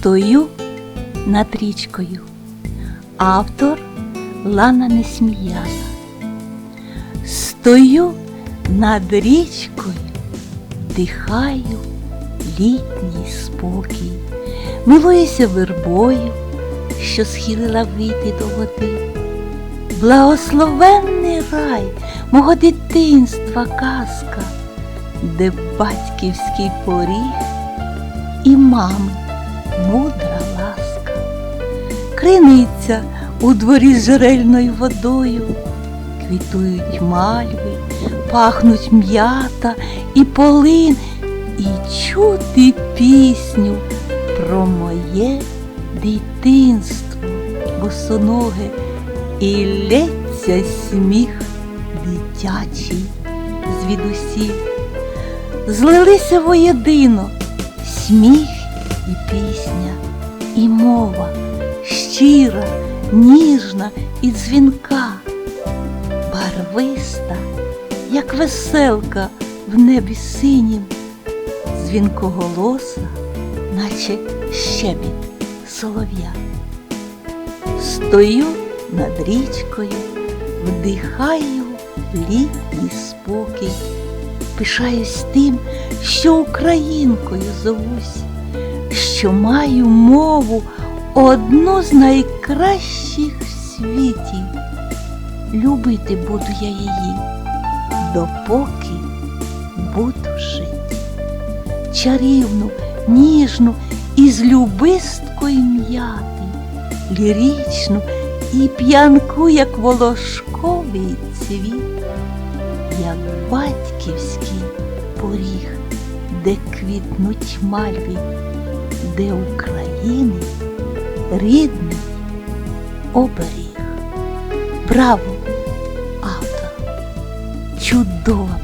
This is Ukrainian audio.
Стою над річкою. Автор Лана Несміяна. Стою над річкою, дихаю літній спокій, милуюся вербою, що схилила вийти до води. Благословенний рай мого дитинства казка, де батьківський поріг і мами мудра ласка. Криниця у дворі з джерельною водою, квітують мальви, пахнуть м'ята і полин, і чути пісню про моє дитинство босоноге, і лється сміх дитячий звідусіль. Злилися воєдино сміх і пісня, і мова щира, ніжна і дзвінка, барвиста, як веселка в небі синім, дзвінкоголоса, наче щебіт солов'я. Стою над річкою, вдихаю літній спокій, пишаюсь тим, що українкою зовусь, що маю мову одну з найкращих в світі. Любити буду я її, допоки буду жити. Чарівну, ніжну із любисткою м'яти, лірічну і п'янку, як волошковий цвіт, як батьківський поріг, де квітнуть мальві, де України рідний оберіг. Браво, автор! Чудова